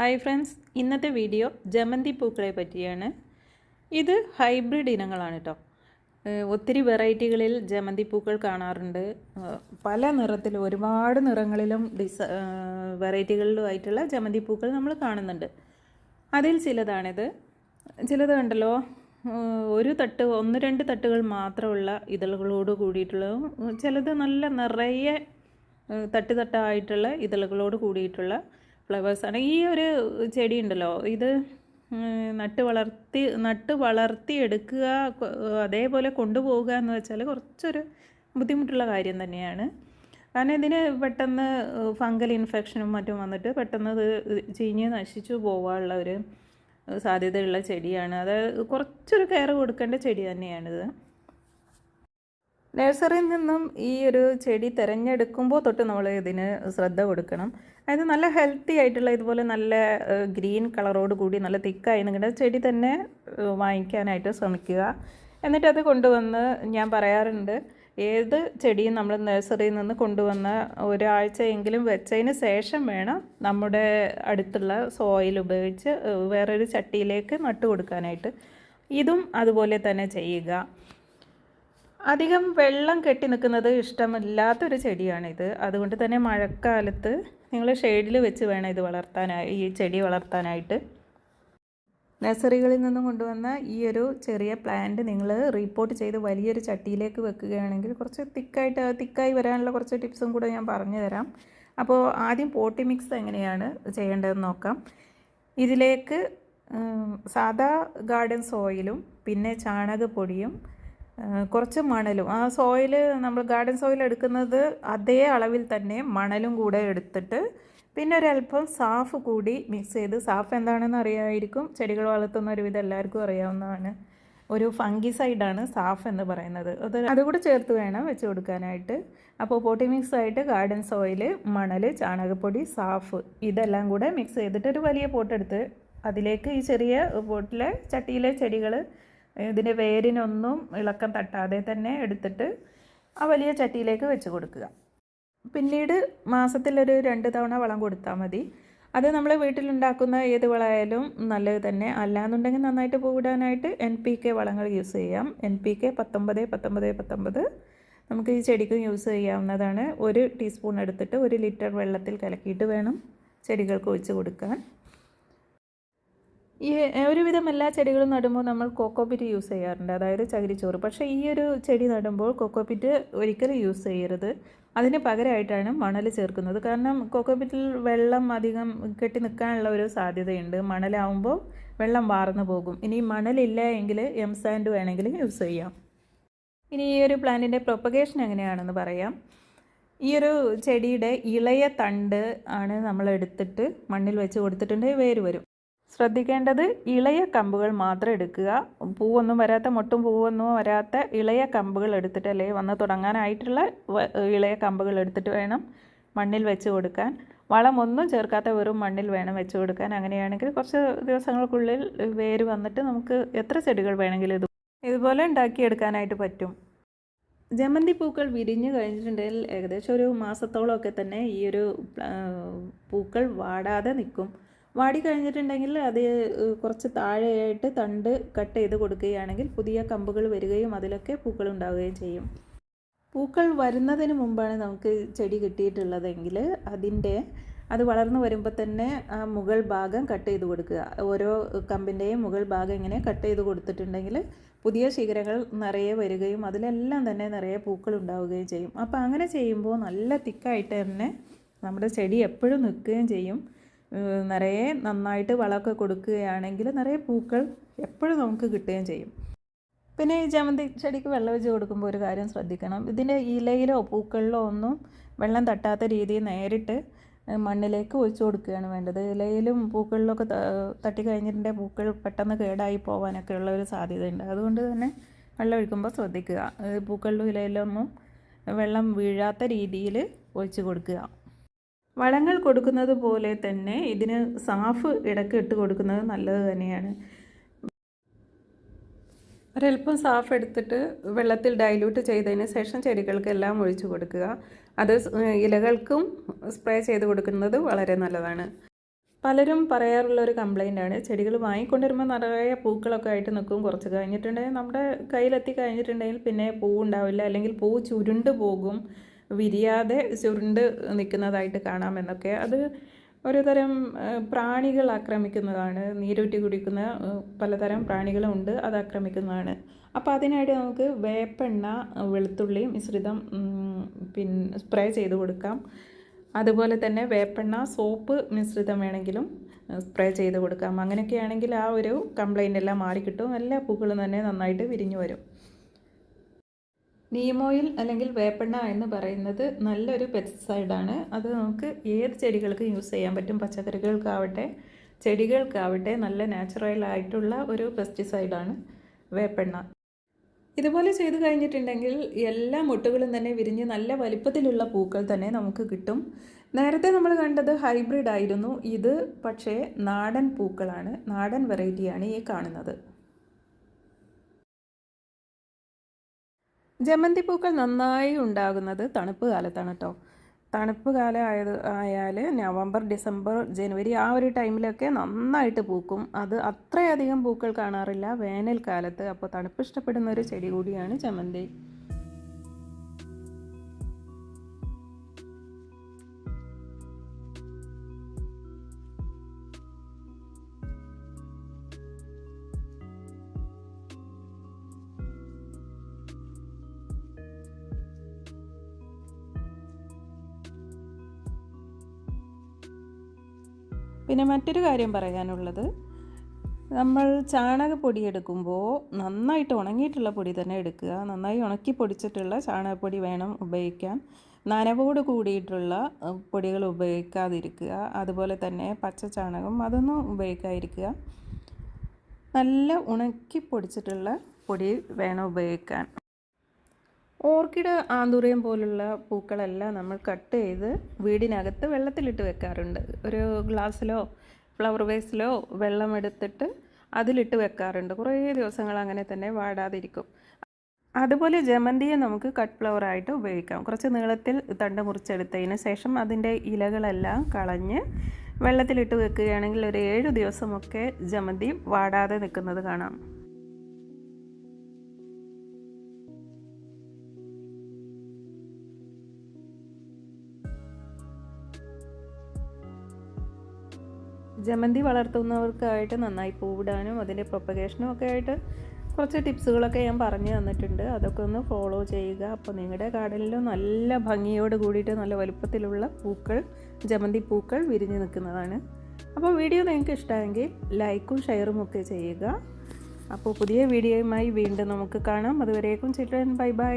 Hi friends ഇന്നത്തെ video ജമന്തി പൂക്കളെ പറ്റിയാണ്. ഇത് ഹൈബ്രിഡ് ഇനങ്ങളാണ് കേട്ടോ ഒത്തിരി വെറൈറ്റികളിൽ ജമന്തി പൂക്കൾ കാണാറുണ്ട്. പല നിറത്തിലും ഒരുപാട് നിറങ്ങളിലും ഡിസ വെറൈറ്റികളിലുമായിട്ടുള്ള ജമന്തി പൂക്കൾ നമ്മൾ കാണുന്നുണ്ട്. അതിൽ ചിലതാണിത്. ചിലത് കണ്ടല്ലോ ഒരു തട്ട് ഒന്ന് രണ്ട് തട്ടുകൾ മാത്രമുള്ള ഇതളുകളോട് കൂടിയിട്ടുള്ളതും ചിലത് നല്ല നിറയെ തട്ട് തട്ടായിട്ടുള്ള ഇതളുകളോട് കൂടിയിട്ടുള്ള ഫ്ലവേഴ്സാണ് ഈ ഒരു ചെടി ഉണ്ടല്ലോ ഇത് നട്ട് വളർത്തി നട്ട് വളർത്തി എടുക്കുക അതേപോലെ കൊണ്ടുപോവുക എന്ന് വെച്ചാൽ കുറച്ചൊരു ബുദ്ധിമുട്ടുള്ള കാര്യം തന്നെയാണ്. കാരണം ഇതിന് പെട്ടെന്ന് ഫംഗൽ ഇൻഫെക്ഷനും മറ്റും വന്നിട്ട് പെട്ടെന്ന് ഇത് ചീഞ്ഞ് നശിച്ചു പോകാനുള്ള ഒരു സാധ്യതയുള്ള ചെടിയാണ്. അത് കുറച്ചൊരു കെയർ കൊടുക്കേണ്ട ചെടി തന്നെയാണിത്. നഴ്സറിയിൽ നിന്നും ഈ ഒരു ചെടി തിരഞ്ഞെടുക്കുമ്പോൾ തൊട്ട് നമ്മൾ ഇതിന് ശ്രദ്ധ കൊടുക്കണം. അതായത് നല്ല ഹെൽത്തി ആയിട്ടുള്ള ഇതുപോലെ നല്ല ഗ്രീൻ കളറോട് കൂടി നല്ല തിക്കായി നിൽക്കുന്ന ചെടി തന്നെ വാങ്ങിക്കാനായിട്ട് ശ്രമിക്കുക. എന്നിട്ട് അത് കൊണ്ടുവന്ന് ഞാൻ പറയാറുണ്ട് ഏത് ചെടിയും നമ്മൾ നഴ്സറിയിൽ നിന്ന് കൊണ്ടുവന്ന് ഒരാഴ്ചയെങ്കിലും വെച്ചതിന് ശേഷം വേണം നമ്മുടെ അടുത്തുള്ള സോയിൽ ഉപയോഗിച്ച് വേറൊരു ചട്ടിയിലേക്ക് നട്ടു കൊടുക്കാനായിട്ട്. ഇതും അതുപോലെ തന്നെ ചെയ്യുക. അധികം വെള്ളം കെട്ടി നിൽക്കുന്നത് ഇഷ്ടമില്ലാത്തൊരു ചെടിയാണിത്. അതുകൊണ്ട് തന്നെ മഴക്കാലത്ത് നിങ്ങൾ ഷെയ്ഡിൽ വെച്ച് വേണം ഇത് വളർത്താനായി ഈ ചെടി വളർത്താനായിട്ട്. നഴ്സറികളിൽ നിന്നും കൊണ്ടുവന്ന ഈ ഒരു ചെറിയ പ്ലാന്റ് നിങ്ങൾ റിപ്പോർട്ട് ചെയ്ത് വലിയൊരു ചട്ടിയിലേക്ക് വെക്കുകയാണെങ്കിൽ കുറച്ച് തിക്കായിട്ട് തിക്കായി വരാനുള്ള കുറച്ച് ടിപ്സും കൂടെ ഞാൻ പറഞ്ഞു തരാം അപ്പോൾ ആദ്യം പോട്ടി മിക്സ് എങ്ങനെയാണ് ചെയ്യേണ്ടതെന്ന് നോക്കാം. ഇതിലേക്ക് സാദാ ഗാർഡൻ സോയിലും പിന്നെ ചാണകപ്പൊടിയും കുറച്ച് മണലും. ആ സോയിൽ നമ്മൾ ഗാർഡൻ സോയിൽ എടുക്കുന്നത് അതേ അളവിൽ തന്നെ മണലും കൂടെ എടുത്തിട്ട് പിന്നെ ഒരല്പം സാഫ് കൂടി മിക്സ് ചെയ്ത് സാഫ് എന്താണെന്ന് അറിയാമായിരിക്കും ചെടികൾ വളർത്തുന്ന ഒരുവിധം എല്ലാവർക്കും അറിയാവുന്നതാണ്. ഒരു ഫംഗിസൈഡാണ് സാഫ് എന്ന് പറയുന്നത്. അത് അതുകൂടെ ചേർത്ത് വേണം വെച്ച് കൊടുക്കാനായിട്ട്. അപ്പോൾ പോട്ടി മിക്സ് ആയിട്ട് ഗാർഡൻ സോയിൽ മണൽ ചാണകപ്പൊടി സാഫ് ഇതെല്ലാം കൂടെ മിക്സ് ചെയ്തിട്ട് ഒരു വലിയ പോട്ടെടുത്ത് അതിലേക്ക് ഈ ചെറിയ പോട്ടിലെ ചട്ടിയിലെ ചെടികൾ ഇതിന്റെ വേരിനൊന്നും ഇളക്കം തട്ടാതെ തന്നെ എടുത്തിട്ട് ആ വലിയ ചട്ടിയിലേക്ക് വെച്ച് കൊടുക്കുക. പിന്നീട് മാസത്തിലൊരു രണ്ട് തവണ വളം കൊടുത്താൽ മതി. അത് നമ്മൾ വീട്ടിലുണ്ടാക്കുന്ന ഏത് വളമായാലും നല്ലത് തന്നെ. അല്ലാന്നുണ്ടെങ്കിൽ നന്നായിട്ട് പൂവിടാനായിട്ട് എൻ പി കെ വളങ്ങൾ യൂസ് ചെയ്യാം. എൻ പി കെ പത്തൊമ്പത് പത്തൊമ്പത് പത്തൊമ്പത്. നമുക്ക് ഈ ചെടിക്കും യൂസ് ചെയ്യാവുന്നതാണ്. ഒരു ടീസ്പൂൺ എടുത്തിട്ട് ഒരു ലിറ്റർ വെള്ളത്തിൽ കലക്കിയിട്ട് വേണം ചെടികൾക്ക് ഒഴിച്ച് കൊടുക്കാൻ. ഈ ഒരുവിധം എല്ലാ ചെടികളും നടുമ്പോൾ നമ്മൾ കോക്കോപിറ്റ് യൂസ് ചെയ്യാറുണ്ട്. അതായത് ചകിരിച്ചോറ്. പക്ഷേ ഈ ഒരു ചെടി നടുമ്പോൾ കോക്കോപിറ്റ് ഒരിക്കലും യൂസ് ചെയ്യരുത്. അതിന് പകരമായിട്ടാണ് മണൽ ചേർക്കുന്നത്. കാരണം കോക്കോപിറ്റിൽ വെള്ളം അധികം കെട്ടി നിൽക്കാനുള്ള ഒരു സാധ്യതയുണ്ട്. മണലാവുമ്പോൾ വെള്ളം വാർന്നു പോകും. ഇനി മണലില്ല എങ്കിൽ എം സാൻഡ് വേണമെങ്കിൽ യൂസ് ചെയ്യാം. ഇനി ഈ ഒരു പ്ലാന്റിന്റെ പ്രൊപ്പഗേഷൻ എങ്ങനെയാണെന്ന് പറയാം. ഈ ഒരു ചെടിയുടെ ഇളയ തണ്ട് ആണ് നമ്മൾ എടുത്തിട്ട് മണ്ണിൽ വെച്ച് കൊടുത്തിട്ടുണ്ടെങ്കിൽ വേര് വരും. ശ്രദ്ധിക്കേണ്ടത് ഇളയ കമ്പുകൾ മാത്രം എടുക്കുക. പൂവൊന്നും വരാത്ത മൊട്ടും പൂവൊന്നും വരാത്ത ഇളയ കമ്പുകൾ എടുത്തിട്ട് അല്ലെങ്കിൽ വന്ന് തുടങ്ങാനായിട്ടുള്ള ഇളയ കമ്പുകൾ എടുത്തിട്ട് വേണം മണ്ണിൽ വെച്ച് കൊടുക്കാൻ. വളമൊന്നും ചേർക്കാത്ത വെറും മണ്ണിൽ വേണം വെച്ച് കൊടുക്കാൻ. അങ്ങനെയാണെങ്കിൽ കുറച്ച് ദിവസങ്ങൾക്കുള്ളിൽ വേര് വന്നിട്ട് നമുക്ക് എത്ര ചെടികൾ വേണമെങ്കിലും ഇത് ഇതുപോലെ ഉണ്ടാക്കിയെടുക്കാനായിട്ട് പറ്റും. ജമന്തി പൂക്കൾ വിരിഞ്ഞു കഴിഞ്ഞിട്ടുണ്ടെങ്കിൽ ഏകദേശം ഒരു മാസത്തോളമൊക്കെ തന്നെ ഈ ഒരു പൂക്കൾ വാടാതെ നിൽക്കും. വാടി കഴിഞ്ഞിട്ടുണ്ടെങ്കിൽ അത് കുറച്ച് താഴെയായിട്ട് തണ്ട് കട്ട് ചെയ്ത് കൊടുക്കുകയാണെങ്കിൽ പുതിയ കമ്പുകൾ വരികയും അതിലൊക്കെ പൂക്കൾ ഉണ്ടാവുകയും ചെയ്യും. പൂക്കൾ വരുന്നതിന് മുമ്പാണ് നമുക്ക് ചെടി കിട്ടിയിട്ടുള്ളതെങ്കിൽ അതിന്റെ അത് വളർന്നു വരുമ്പോൾ തന്നെ ആ മുകൾ ഭാഗം കട്ട് ചെയ്ത് കൊടുക്കുക. ഓരോ കമ്പിന്റെയും മുകൾ ഭാഗം ഇങ്ങനെ കട്ട് ചെയ്ത് കൊടുത്തിട്ടുണ്ടെങ്കിൽ പുതിയ ശിഖരങ്ങൾ നിറയെ വരികയും അതിലെല്ലാം തന്നെ നിറയെ പൂക്കൾ ഉണ്ടാവുകയും ചെയ്യും. അപ്പോൾ അങ്ങനെ ചെയ്യുമ്പോൾ നല്ല തിക്കായിട്ട് തന്നെ നമ്മുടെ ചെടി എപ്പോഴും നിൽക്കുകയും ചെയ്യും. നിറയെ നന്നായിട്ട് വളമൊക്കെ കൊടുക്കുകയാണെങ്കിൽ നിറയെ പൂക്കൾ എപ്പോഴും നമുക്ക് കിട്ടുകയും ചെയ്യും. പിന്നെ ഈ ജമന്തി ചെടിക്ക് വെള്ളം വെച്ച് കൊടുക്കുമ്പോൾ ഒരു കാര്യം ശ്രദ്ധിക്കണം. ഇതിന്റെ ഇലയിലോ പൂക്കളിലോ ഒന്നും വെള്ളം തട്ടാത്ത രീതിയിൽ നേരിട്ട് മണ്ണിലേക്ക് ഒഴിച്ചു കൊടുക്കുകയാണ് വേണ്ടത്. ഇലയിലും പൂക്കളിലൊക്കെ തട്ടിക്കഴിഞ്ഞിട്ടുണ്ടെങ്കിൽ തട്ടി കഴിഞ്ഞിട്ടുണ്ടെങ്കിൽ പൂക്കൾ പെട്ടെന്ന് കേടായി പോകാനൊക്കെ ഉള്ള ഒരു സാധ്യതയുണ്ട്. അതുകൊണ്ട് തന്നെ വെള്ളം ഒഴിക്കുമ്പോൾ ശ്രദ്ധിക്കുക. പൂക്കളിലും ഇലയിലൊന്നും വെള്ളം വീഴാത്ത രീതിയിൽ ഒഴിച്ചു കൊടുക്കുക. വളങ്ങൾ കൊടുക്കുന്നത് പോലെ തന്നെ ഇതിന് സാഫ് ഇടയ്ക്ക് ഇട്ട് കൊടുക്കുന്നത് നല്ലത് തന്നെയാണ്. ഒരല്പം സാഫ് എടുത്തിട്ട് വെള്ളത്തിൽ ഡൈല്യൂട്ട് ചെയ്തതിന് ശേഷം ചെടികൾക്കെല്ലാം ഒഴിച്ചു കൊടുക്കുക. അത് ഇലകൾക്കും സ്പ്രേ ചെയ്ത് കൊടുക്കുന്നത് വളരെ നല്ലതാണ്. പലരും പറയാറുള്ള ഒരു കംപ്ലൈന്റ് ആണ് ചെടികൾ വാങ്ങിക്കൊണ്ടിരുമ്പോൾ നിറയെ പൂക്കളൊക്കെ ആയിട്ട് നിൽക്കും. കുറച്ച് കഴിഞ്ഞിട്ടുണ്ടെങ്കിൽ നമ്മുടെ കയ്യിലെത്തി കഴിഞ്ഞിട്ടുണ്ടെങ്കിൽ പിന്നെ പൂ ഉണ്ടാവില്ല. അല്ലെങ്കിൽ പൂ ചുരുണ്ട് പോകും. വിരിയാതെ ചുരുണ്ട് നിൽക്കുന്നതായിട്ട് കാണാമെന്നൊക്കെ അത് ഒരുതരം പ്രാണികൾ ആക്രമിക്കുന്നതാണ്. നീരൂറ്റി കുടിക്കുന്ന പലതരം പ്രാണികളുണ്ട് അത് ആക്രമിക്കുന്നതാണ്. അപ്പോൾ അതിനായിട്ട് നമുക്ക് വേപ്പെണ്ണ വെളുത്തുള്ളി മിശ്രിതം പിന്നെ സ്പ്രേ ചെയ്ത് കൊടുക്കാം. അതുപോലെ തന്നെ വേപ്പെണ്ണ സോപ്പ് മിശ്രിതം വേണമെങ്കിലും സ്പ്രേ ചെയ്ത് കൊടുക്കാം. അങ്ങനെയൊക്കെയാണെങ്കിൽ ആ ഒരു കംപ്ലൈന്റ് എല്ലാം മാറിക്കിട്ടും. എല്ലാ പൂക്കളും തന്നെ നന്നായിട്ട് വിരിഞ്ഞു വരും. നീം ഓയിൽ അല്ലെങ്കിൽ വേപ്പെണ്ണ എന്ന് പറയുന്നത് നല്ലൊരു പെസ്റ്റിസൈഡാണ്. അത് നമുക്ക് ഏത് ചെടികൾക്കും യൂസ് ചെയ്യാൻ പറ്റും? പച്ചക്കറികൾക്കാവട്ടെ ചെടികൾക്കാവട്ടെ നല്ല നാച്ചുറൽ ആയിട്ടുള്ള ഒരു പെസ്റ്റിസൈഡാണ് വേപ്പെണ്ണ. ഇതുപോലെ ചെയ്തു കഴിഞ്ഞിട്ടുണ്ടെങ്കിൽ എല്ലാ മുട്ടുകളും തന്നെ വിരിഞ്ഞ് നല്ല വലിപ്പത്തിലുള്ള പൂക്കൾ തന്നെ നമുക്ക് കിട്ടും. നേരത്തെ നമ്മൾ കണ്ടത് ഹൈബ്രിഡ് ആയിരുന്നു ഇത് പക്ഷേ നാടൻ പൂക്കളാണ്. നാടൻ വെറൈറ്റിയാണ് ഈ കാണുന്നത്. ജമന്തി പൂക്കൾ നന്നായി ഉണ്ടാകുന്നത് തണുപ്പ് കാലത്താണ് കേട്ടോ തണുപ്പ് കാലം ആയത് ആയാൽ നവംബർ ഡിസംബർ ജനുവരി ആ ഒരു ടൈമിലൊക്കെ നന്നായിട്ട് പൂക്കും. അത് അത്രയധികം പൂക്കൾ കാണാറില്ല. വേനൽക്കാലത്ത് അപ്പോൾ തണുപ്പ് ഇഷ്ടപ്പെടുന്ന ഒരു ചെടി കൂടിയാണ് ജമന്തി പിന്നെ മറ്റൊരു കാര്യം പറയാനുള്ളത്. നമ്മൾ ചാണകപ്പൊടി എടുക്കുമ്പോൾ നന്നായിട്ട് ഉണങ്ങിയിട്ടുള്ള പൊടി തന്നെ എടുക്കുക. നന്നായി ഉണക്കി പൊടിച്ചിട്ടുള്ള ചാണകപ്പൊടി വേണം ഉപയോഗിക്കാൻ. നനവോട് കൂടിയിട്ടുള്ള പൊടികൾ ഉപയോഗിക്കാതിരിക്കുക. അതുപോലെ തന്നെ പച്ച ചാണകം അതൊന്നും ഉപയോഗിക്കാതിരിക്കുക. നല്ല ഉണക്കി പൊടിച്ചിട്ടുള്ള പൊടി വേണം ഉപയോഗിക്കാൻ. ഓർക്കിഡ് ആന്തൂറിയം പോലുള്ള പൂക്കളെല്ലാം നമ്മൾ കട്ട് ചെയ്ത് വീടിനകത്ത് വെള്ളത്തിലിട്ട് വെക്കാറുണ്ട്. ഒരു ഗ്ലാസ്സിലോ ഫ്ലവർ വേസിലോ വെള്ളം എടുത്തിട്ട് അതിലിട്ട് വെക്കാറുണ്ട്. കുറേ ദിവസങ്ങൾ അങ്ങനെ തന്നെ വാടാതിരിക്കും. അതുപോലെ ജമന്തിയെ നമുക്ക് കട്ട് ഫ്ലവർ ആയിട്ട് ഉപയോഗിക്കാം. കുറച്ച് നീളത്തിൽ തണ്ട് മുറിച്ചെടുത്തതിന് ശേഷം അതിന്റെ ഇലകളെല്ലാം കളഞ്ഞ് വെള്ളത്തിലിട്ട് വെക്കുകയാണെങ്കിൽ ഒരു ഏഴ് ദിവസമൊക്കെ ജമന്തി വാടാതെ നിൽക്കുന്നത് കാണാം. ജമന്തി വളർത്തുന്നവർക്കായിട്ട് നന്നായി പൂവിടാനും അതിന്റെ പ്രൊപ്പഗേഷനും ഒക്കെ ആയിട്ട് കുറച്ച് ടിപ്സുകളൊക്കെ ഞാൻ പറഞ്ഞു തന്നിട്ടുണ്ട്. അതൊക്കെ ഒന്ന് ഫോളോ ചെയ്യുക. അപ്പോൾ നിങ്ങളുടെ ഗാർഡനിലും നല്ല ഭംഗിയോട് കൂടിയിട്ട് നല്ല വലുപ്പത്തിലുള്ള പൂക്കൾ ജമന്തി പൂക്കൾ വിരിഞ്ഞു നിൽക്കുന്നതാണ്. അപ്പോൾ വീഡിയോ നിങ്ങൾക്ക് ഇഷ്ടമെങ്കിൽ ലൈക്കും ഷെയറും ഒക്കെ ചെയ്യുക. അപ്പോൾ പുതിയ വീഡിയോയുമായി വീണ്ടും നമുക്ക് കാണാം. അതുവരേക്കും ചിൽഡ്രൻ ബൈ ബൈ